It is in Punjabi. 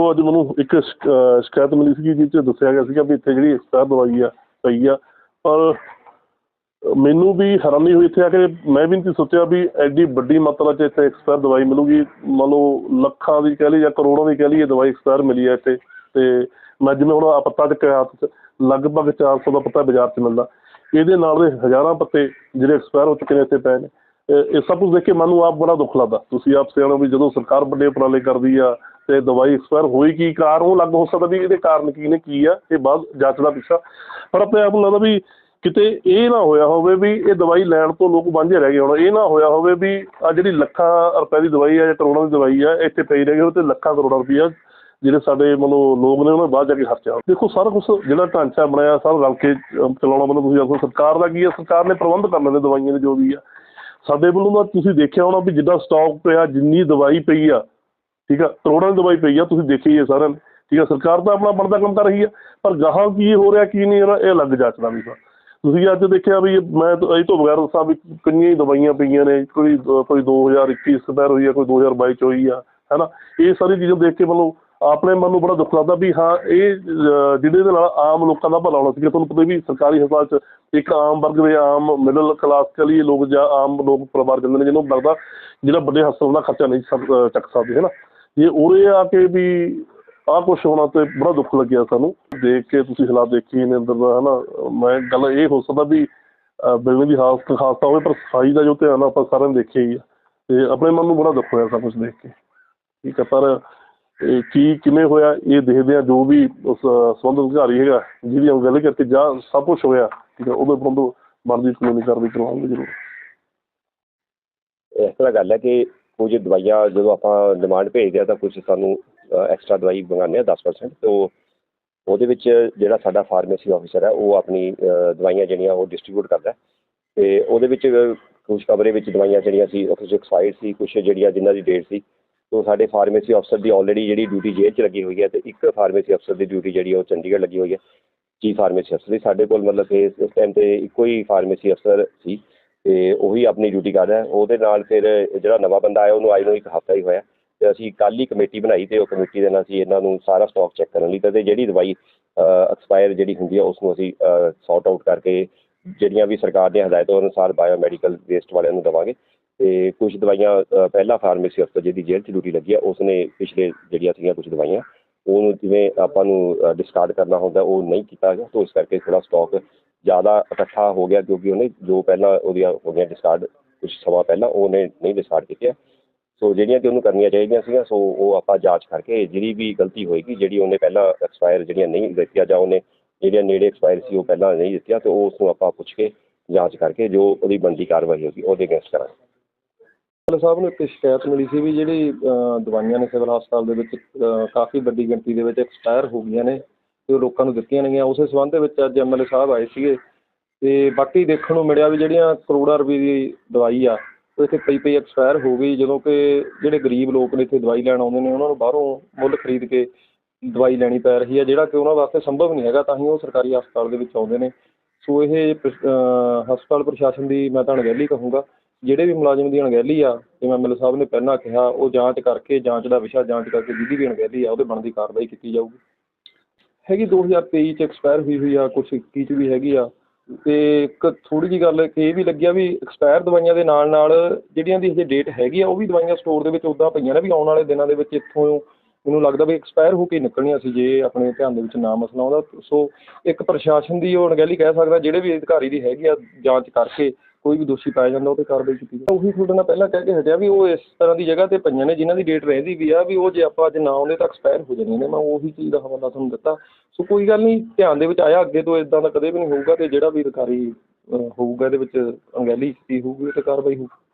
ਦੇਖੋ ਅੱਜ ਮੈਨੂੰ ਇੱਕ ਸ਼ਿਕਾਇਤ ਮਿਲੀ ਸੀ ਜਿਸ ਵਿੱਚ ਦੱਸਿਆ ਗਿਆ ਸੀਗਾ ਵੀ ਇੱਥੇ ਜਿਹੜੀ ਐਕਸਪਾਇਰ ਦਵਾਈ ਆ, ਪਈ ਆ। ਪਰ ਮੈਨੂੰ ਵੀ ਹੈਰਾਨੀ ਹੋਈ ਇੱਥੇ ਆ ਕੇ ਮੈਂ ਵੀ ਨਹੀਂ ਸੋਚਿਆ ਵੀ ਐਡੀ ਵੱਡੀ ਮਾਤਰਾ 'ਚ ਇੱਥੇ ਐਕਸਪਾਇਰ ਦਵਾਈ ਮਿਲੂਗੀ। ਮੰਨ ਲਓ ਲੱਖਾਂ ਦੀ ਕਹਿ ਲਈ ਜਾਂ ਕਰੋੜਾਂ ਦੀ ਕਹਿ ਲਈ ਦਵਾਈ ਐਕਸਪਾਇਰ ਮਿਲੀ ਹੈ ਇੱਥੇ। ਤੇ ਮੈਂ ਜਿਵੇਂ ਹੁਣ ਆਹ ਪੱਤਾ ਚੱਕਿਆ ਹੱਥ 'ਚ, ਲਗਭਗ 400 ਦਾ ਪੱਤਾ ਬਾਜ਼ਾਰ 'ਚ ਮਿਲਦਾ। ਇਹਦੇ ਨਾਲ ਦੇ ਹਜ਼ਾਰਾਂ ਪੱਤੇ ਜਿਹੜੇ ਐਕਸਪਾਇਰ ਹੋ ਚੁੱਕੇ ਨੇ ਇੱਥੇ ਪਏ ਨੇ। ਇਹ ਇਹ ਸਭ ਕੁਝ ਦੇਖ ਕੇ ਮਨ ਨੂੰ ਆਪ ਬੜਾ ਦੁੱਖ ਲੱਗਦਾ। ਤੁਸੀਂ ਆਪ ਸਿਆਣੋ ਵੀ ਜਦੋਂ ਸਰਕਾਰ ਵੱਡੇ ਉਪਰਾਲੇ ਕਰਦੀ ਆ ਤੇ ਦਵਾਈ ਐਕਸਪਾਇਰ ਹੋਈ ਕੀ ਕਾਰਨ, ਉਹ ਲੱਗ ਹੋ ਸਕਦਾ ਵੀ ਇਹਦੇ ਕਾਰਨ ਕੀ ਨੇ, ਕੀ ਆ, ਇਹ ਬਾਅਦ ਜਾਂਚ ਦਾ ਪਿੱਛਾ। ਪਰ ਆਪਣੇ ਆਪ ਨੂੰ ਲੱਗਦਾ ਵੀ ਕਿਤੇ ਇਹ ਨਾ ਹੋਇਆ ਹੋਵੇ ਵੀ ਇਹ ਦਵਾਈ ਲੈਣ ਤੋਂ ਲੋਕ ਵਾਂਝੇ ਰਹਿ ਗਏ ਹੋਣ। ਇਹ ਨਾ ਹੋਇਆ ਹੋਵੇ ਵੀ ਆ ਜਿਹੜੀ ਲੱਖਾਂ ਰੁਪਏ ਦੀ ਦਵਾਈ ਆ ਜਾਂ ਕਰੋੜਾਂ ਦੀ ਦਵਾਈ ਆ, ਇੱਥੇ ਪਈ ਰਹਿ ਗਈ ਹੋਵੇ ਤੇ ਲੱਖਾਂ ਕਰੋੜਾਂ ਰੁਪਈਆ ਜਿਹੜੇ ਸਾਡੇ ਮਤਲਬ ਲੋਕ ਨੇ, ਉਹਨਾਂ ਨੇ ਬਾਹਰ ਜਾ ਕੇ ਖਰਚਾ ਦੇਖੋ, ਸਾਰਾ ਕੁਝ ਜਿਹੜਾ ਢਾਂਚਾ ਬਣਾਇਆ ਸਾਰਾ ਰਲ ਕੇ ਚਲਾਉਣਾ ਮਤਲਬ ਤੁਸੀਂ ਆਖੋ, ਸਰਕਾਰ ਦਾ ਕੀ ਹੈ ਸਰਕਾਰ ਨੇ ਪ੍ਰਬੰਧ ਕਰ ਲੈਂਦੇ ਦਵਾਈਆਂ ਦੇ ਜੋ ਵੀ ਆ। ਸਾਡੇ ਵੱਲੋਂ ਤਾਂ ਤੁਸੀਂ ਦੇਖਿਆ ਹੋਣਾ ਵੀ ਜਿੱਦਾਂ ਸਟਾਕ ਪਿਆ, ਜਿੰਨੀ ਦਵਾਈ ਪਈ ਆ ਠੀਕ ਆ? ਕਰੋੜਾਂ ਦੀ ਦਵਾਈ ਪਈ ਆ ਤੁਸੀਂ ਦੇਖੀ ਹੈ ਸਾਰਿਆਂ ਨੇ ਠੀਕ ਆ? ਸਰਕਾਰ ਤਾਂ ਆਪਣਾ ਬਣਦਾ ਕੰਮ ਕਰ ਰਹੀ ਆ ਪਰ ਗਾਹਾਂ ਕੀ ਹੋ ਰਿਹਾ ਕੀ ਨਹੀਂ ਹੋ ਰਿਹਾ ਇਹ ਅਲੱਗ ਜਾਂਚਦਾ ਵੀ ਸਾ ਤੁਸੀਂ ਅੱਜ ਦੇਖਿਆ ਵੀ ਮੈਂ ਇਹ ਤੋਂ ਬਗੈਰ ਦੱਸਾਂ ਵੀ ਕਿੰਨੀਆਂ ਹੀ ਦਵਾਈਆਂ ਪਈਆਂ ਨੇ ਕੋਈ ਕੋਈ 2021 ਐਕਸਪਾਇਰ ਹੋਈ ਆ ਕੋਈ 2022 ਚ ਹੋਈ ਆ ਹੈਨਾ? ਇਹ ਸਾਰੀ ਚੀਜ਼ਾਂ ਦੇਖ ਕੇ ਮਤਲਬ ਆਪਣੇ ਮਨ ਨੂੰ ਬੜਾ ਦੁੱਖ ਲੱਗਦਾ ਵੀ ਹਾਂ ਇਹ ਅਹ, ਜਿਹਦੇ ਦੇ ਨਾਲ ਆਮ ਲੋਕਾਂ ਦਾ ਭਲਾ ਹੋਣਾ ਸੀ। ਤੁਹਾਨੂੰ ਪਤਾ ਵੀ ਸਰਕਾਰੀ ਹਸਪਤਾਲ 'ਚ ਇੱਕ ਆਮ ਵਰਗ ਦੇ ਆਮ ਮਿਡਲ ਕਲਾਸ ਕਲੀ ਲੋਕ ਜਾਂ ਆਮ ਲੋਕ ਪਰਿਵਾਰ ਜਾਂਦੇ ਨੇ ਜਿਹਨੂੰ ਲੱਗਦਾ ਜਿਹੜਾ ਵੱਡੇ ਹਸਪਤਾਲ ਦਾ ਖਰਚਾ ਨਹੀਂ ਚੱਕ ਸਕਦੇ ਹੈ ਨਾ ਜੇ ਉਰੇ ਆ ਕੇ ਵੀ ਆਹ ਕੁਛ ਹੋਣਾ ਤੇ ਬੜਾ ਦੁੱਖ ਲੱਗਿਆ ਸਾਨੂੰ। ਦੇਖ ਕੇ ਤੁਸੀਂ ਹਾਲਾਤ ਦੇਖੀ ਨੇ ਅੰਦਰ ਦਾ, ਹਨਾ? ਮੈਂ ਗੱਲ ਇਹ ਹੋ ਸਕਦਾ ਵੀ ਬਿਲਡਿੰਗ ਦੀ ਹਾਲਤ ਖਾਸਤਾ ਹੋਵੇ, ਪਰ ਸਫ਼ਾਈ ਦਾ ਜੋ ਧਿਆਨ ਆਪਾਂ ਸਾਰਿਆਂ ਨੇ ਦੇਖਿਆ ਹੀ ਆ। ਤੇ ਆਪਣੇ ਮਨ ਨੂੰ ਬੜਾ ਦੁੱਖ ਹੋਇਆ ਸਭ ਕੁਝ ਦੇਖ ਕੇ। ਠੀਕ ਹੈ ਪਰ ਕੀ, ਕਿਵੇਂ ਹੋਇਆ, ਇਹ ਦੇਖਦੇ ਆ ਜੋ ਵੀ ਉਸ ਸੰਬੰਧਿਤ ਅਧਿਕਾਰੀ ਹੈਗਾ, ਜਿਹਦੀ ਉਹ ਗੱਲ ਕਰਕੇ ਜਾਂ ਸਭ ਕੁਝ ਹੋਇਆ, ਠੀਕ ਹੈ ਉਹਦੇ ਬੰਦੋ ਬਣਦੀ ਕਾਨੂੰਨੀ ਕਾਰਵਾਈ ਕਰਵਾਉਣਗੇ ਜ਼ਰੂਰ। ਇਸ ਤਰ੍ਹਾਂ ਗੱਲ ਹੈ ਕਿ ਕੁਝ ਦਵਾਈਆਂ ਜਦੋਂ ਆਪਾਂ ਡਿਮਾਂਡ ਭੇਜਦੇ ਆ ਤਾਂ ਕੁਝ ਸਾਨੂੰ ਐਕਸਟਰਾ ਦਵਾਈ ਮੰਗਾਉਂਦੇ ਆ 10% ਤੋਂ। ਉਹਦੇ ਵਿੱਚ ਜਿਹੜਾ ਸਾਡਾ ਫਾਰਮੇਸੀ ਆਫੀਸਰ ਹੈ, ਉਹ ਆਪਣੀ ਦਵਾਈਆਂ ਜਿਹੜੀਆਂ ਉਹ ਡਿਸਟ੍ਰੀਬਿਊਟ ਕਰਦਾ ਹੈ। ਤੇ ਉਹਦੇ ਵਿੱਚ ਕੁਝ ਕਵਰੇ ਵਿੱਚ ਦਵਾਈਆਂ ਜਿਹੜੀਆਂ ਸੀ, ਉਹ ਕੁਝ ਐਕਸਪਾਇਰਡ ਸੀ, ਕੁਝ ਜਿਹੜੀਆਂ ਜਿਨ੍ਹਾਂ ਦੀ ਡੇਟ ਸੀ। ਤੋਂ ਸਾਡੇ ਫਾਰਮੇਸੀ ਅਫਸਰ ਦੀ ਆਲਰੇਡੀ ਜਿਹੜੀ ਡਿਊਟੀ ਜੇਲ੍ਹ 'ਚ ਲੱਗੀ ਹੋਈ ਹੈ ਤੇ ਇੱਕ ਫਾਰਮੇਸੀ ਅਫਸਰ ਦੀ ਡਿਊਟੀ ਜਿਹੜੀ ਉਹ ਚੰਡੀਗੜ੍ਹ ਲੱਗੀ ਹੋਈ ਹੈ ਚੀਫ ਫਾਰਮੇਸੀ ਅਫਸਰ ਦੀ। ਸਾਡੇ ਕੋਲ ਮਤਲਬ ਕਿ ਇਸ ਟਾਈਮ ਤੇ ਇੱਕੋ ਹੀ ਫਾਰਮੇਸੀ ਅਫਸਰ ਸੀ। ਤੇ ਉਹੀ ਆਪਣੀ ਡਿਊਟੀ ਕਰ ਰਿਹਾ ਉਹਦੇ ਨਾਲ ਫਿਰ ਜਿਹੜਾ ਨਵਾਂ ਬੰਦਾ ਆਇਆ ਉਹਨੂੰ ਆਏ ਨੂੰ ਇੱਕ ਹਫ਼ਤਾ ਹੀ ਹੋਇਆ। ਤੇ ਅਸੀਂ ਕੱਲ੍ਹ ਹੀ ਕਮੇਟੀ ਬਣਾਈ ਤੇ ਉਹ ਕਮੇਟੀ ਦੇ ਨਾਲ ਅਸੀਂ ਇਹਨਾਂ ਨੂੰ ਸਾਰਾ ਸਟਾਕ ਚੈੱਕ ਕਰਨ ਲਈ ਤੇ ਜਿਹੜੀ ਦਵਾਈ ਐਕਸਪਾਇਰ ਜਿਹੜੀ ਹੁੰਦੀ ਹੈ ਉਸ ਨੂੰ ਅਸੀਂ ਸੌਟ ਆਊਟ ਕਰਕੇ ਜਿਹੜੀਆਂ ਵੀ ਸਰਕਾਰ ਦੀਆਂ ਹਦਾਇਤਾਂ ਅਨੁਸਾਰ ਬਾਇਓਮੈਡੀਕਲ ਵੇਸਟ ਵਾਲਿਆਂ ਨੂੰ ਦੇਵਾਂਗੇ। ਤੇ ਕੁਝ ਦਵਾਈਆਂ ਅ, ਪਹਿਲਾ ਫਾਰਮੇਸੀ ਅਫਸਰ ਜਿਹਦੀ ਜੇਲ੍ਹ 'ਚ ਡਿਊਟੀ ਲੱਗੀ ਆ ਉਸਨੇ ਪਿਛਲੇ ਜਿਹੜੀਆਂ ਸੀਗੀਆਂ ਕੁਝ ਦਵਾਈਆਂ ਉਹਨੂੰ ਜਿਵੇਂ ਆਪਾਂ ਨੂੰ ਡਿਸਕਾਰਡ ਕਰਨਾ ਹੁੰਦਾ ਉਹ ਨਹੀਂ ਕੀਤਾ ਗਿਆ ਤੋਂ ਇਸ ਕਰਕੇ ਥੋੜਾ ਸਟਾਕ ਜ਼ਿਆਦਾ ਇਕੱਠਾ ਹੋ ਗਿਆ ਕਿਉਂਕਿ ਉਹਨੇ ਜੋ ਪਹਿਲਾਂ ਉਹਦੀਆਂ ਹੋ ਗਈਆਂ ਡਿਸਕਾਰਡ ਕੁਝ ਸਮਾਂ ਪਹਿਲਾਂ ਉਹਨੇ ਨਹੀਂ ਡਿਸਕਾਰਡ ਕੀਤੀਆਂ। ਸੋ ਜਿਹੜੀਆਂ ਕਿ ਉਹਨੂੰ ਕਰਨੀਆਂ ਚਾਹੀਦੀਆਂ ਸੀਗੀਆਂ ਸੋ ਉਹ ਆਪਾਂ ਜਾਂਚ ਕਰਕੇ ਜਿਹੜੀ ਵੀ ਗਲਤੀ ਹੋਏਗੀ, ਜਿਹੜੀ ਉਹਨੇ ਪਹਿਲਾਂ ਐਕਸਪਾਇਰ ਜਿਹੜੀਆਂ ਨਹੀਂ ਦਿੱਤੀਆਂ ਜਾਂ ਉਹਨੇ ਜਿਹੜੀਆਂ ਨੇੜੇ ਐਕਸਪਾਇਰ ਸੀ ਉਹ ਪਹਿਲਾਂ ਨਹੀਂ ਦਿੱਤੀਆਂ, ਤੇ ਉਸ ਨੂੰ ਆਪਾਂ ਪੁੱਛ ਕੇ ਜਾਂਚ ਕਰਕੇ ਜੋ ਉਹਦੀ ਬਣਦੀ ਕਾਰਵਾਈ ਹੋਗੀ ਉਹਦੇ ਅਗੇਂਸਟ ਕਰਾਂਗੇ। ਐਮਐਲਏ ਸਾਹਿਬ ਨੂੰ ਇੱਕ ਸ਼ਿਕਾਇਤ ਮਿਲੀ ਸੀ ਵੀ ਜਿਹੜੀ ਦਵਾਈਆਂ ਨੇ ਸਿਵਲ ਹਸਪਤਾਲ ਦੇ ਵਿੱਚ ਕਾਫੀ ਵੱਡੀ ਗਿਣਤੀ ਦੇ ਵਿੱਚ ਐਕਸਪਾਇਰ ਹੋ ਗਈਆਂ ਨੇ। ਅਤੇ ਉਹ ਲੋਕਾਂ ਨੂੰ ਦਿੱਤੀਆਂ ਨੇਗੀਆਂ, ਉਸੇ ਸੰਬੰਧ ਦੇ ਵਿੱਚ ਅੱਜ ਐਮਐਲਏ ਸਾਹਿਬ ਆਏ ਸੀਗੇ ਅਤੇ ਬਾਕੀ ਦੇਖਣ ਨੂੰ ਮਿਲਿਆ ਵੀ ਜਿਹੜੀਆਂ ਕਰੋੜਾਂ ਰੁਪਏ ਦੀ ਦਵਾਈ ਆ, ਉਹ ਇੱਥੇ ਪਈ ਪਈ ਐਕਸਪਾਇਰ ਹੋ ਗਈ, ਜਦੋਂ ਕਿ ਜਿਹੜੇ ਗਰੀਬ ਲੋਕ ਨੇ ਇੱਥੇ ਦਵਾਈ ਲੈਣ ਆਉਂਦੇ ਨੇ, ਉਹਨਾਂ ਨੂੰ ਬਾਹਰੋਂ ਮੁੱਲ ਖਰੀਦ ਕੇ ਦਵਾਈ ਲੈਣੀ ਪੈ ਰਹੀ ਹੈ ਜਿਹੜਾ ਕਿ ਉਹਨਾਂ ਵਾਸਤੇ ਸੰਭਵ ਨਹੀਂ ਹੈਗਾ, ਤਾਂ ਹੀ ਉਹ ਸਰਕਾਰੀ ਹਸਪਤਾਲ ਦੇ ਵਿੱਚ ਆਉਂਦੇ ਨੇ। ਸੋ ਇਹ ਹਸਪਤਾਲ ਪ੍ਰਸ਼ਾਸਨ ਦੀ ਮੈਂ ਤਾਂ ਅਣਗਹਿਲੀ ਕਹੂੰਗਾ, ਜਿਹੜੇ ਵੀ ਮੁਲਾਜ਼ਮ ਦੀ ਅਣਗਹਿਲੀ ਆ, ਜਿਵੇਂ ਐਮਐਲਏ ਸਾਹਿਬ ਨੇ ਪਹਿਲਾਂ ਕਿਹਾ, ਉਹ ਜਾਂਚ ਕਰਕੇ, ਜਾਂਚ ਦਾ ਵਿਸ਼ਾ ਜਾਂਚ ਕਰਕੇ ਜਿਹਦੀ ਵੀ ਅਣਗਹਿਲੀ ਆ, ਉਹਦੇ ਬਣਦੀ ਕਾਰਵਾਈ ਕੀਤੀ ਜਾਊਗੀ। ਹੈਗੀ 2023 ਚ ਐਕਸਪਾਇਰ ਹੋਈ ਹੋਈ ਆ, ਕੁਛ 21 ਚ ਵੀ ਹੈਗੀ ਆ। ਤੇ ਇੱਕ ਥੋੜ੍ਹੀ ਜਿਹੀ ਗੱਲ ਇੱਕ ਇਹ ਵੀ ਲੱਗੀ ਆ ਵੀ ਐਕਸਪਾਇਰ ਦਵਾਈਆਂ ਦੇ ਨਾਲ ਨਾਲ ਜਿਹੜੀਆਂ ਦੀ ਹਜੇ ਡੇਟ ਹੈਗੀ ਆ, ਉਹ ਵੀ ਦਵਾਈਆਂ ਸਟੋਰ ਦੇ ਵਿੱਚ ਉੱਦਾਂ ਪਈਆਂ ਨੇ ਵੀ ਆਉਣ ਵਾਲੇ ਦਿਨਾਂ ਦੇ ਵਿੱਚ ਇੱਥੋਂ ਮੈਨੂੰ ਲੱਗਦਾ ਵੀ ਐਕਸਪਾਇਰ ਹੋ ਕੇ ਨਿਕਲਣੀਆਂ ਸੀ ਜੇ ਆਪਣੇ ਧਿਆਨ ਦੇ ਵਿੱਚ ਨਾ ਮਸਲਾ ਆਉਂਦਾ। ਸੋ ਇੱਕ ਪ੍ਰਸ਼ਾਸਨ ਦੀ ਉਹ ਅਣਗਹਿਲੀ ਕਹਿ ਸਕਦਾ, ਜਿਹੜੇ ਵੀ ਅਧਿਕਾਰੀ ਦੀ ਹੈਗੀ ਆ ਜਾਂਚ ਕਰਕੇ ਕੋਈ ਵੀ ਦੋਸ਼ੀ ਪਾਇਆ ਜਾਂਦਾ ਉਹ ਤੇ ਕਾਰਵਾਈ ਕੀਤੀ ਜਾਵੇ ਉਹੀ ਤੁਹਾਡੇ ਨਾਲ ਪਹਿਲਾਂ ਕਹਿ ਕੇ ਹਟਿਆ ਵੀ ਉਹ ਇਸ ਤਰ੍ਹਾਂ ਦੀ ਜਗ੍ਹਾ ਤੇ ਪਈਆਂ ਨੇ ਜਿਨ੍ਹਾਂ ਦੀ ਡੇਟ ਰਹਿੰਦੀ ਵੀ ਆ ਵੀ ਉਹ ਜੇ ਆਪਾਂ ਅੱਜ ਨਾ ਆਉਂਦੇ ਤਾਂ ਐਕਸਪਾਇਰ ਹੋ ਜਾਣੀਆਂ ਨੇ। ਮੈਂ ਉਹੀ ਚੀਜ਼ ਦਾ ਹਵਾਲਾ ਤੁਹਾਨੂੰ ਦਿੱਤਾ। ਸੋ ਕੋਈ ਗੱਲ ਨਹੀਂ ਧਿਆਨ ਦੇ ਵਿੱਚ ਆਇਆ ਅੱਗੇ ਤੋਂ ਇਦਾਂ ਦਾ ਕਦੇ ਵੀ ਨਹੀਂ ਹੋਊਗਾ ਤੇ ਜਿਹੜਾ ਵੀ ਅਧਿਕਾਰੀ ਅ, ਹੋਊਗਾ ਇਹਦੇ ਵਿੱਚ ਅਣਗਹਿਲੀ ਕੀਤੀ ਹੋਊਗੀ ਤੇ ਕਾਰਵਾਈ ਹੋਊਗੀ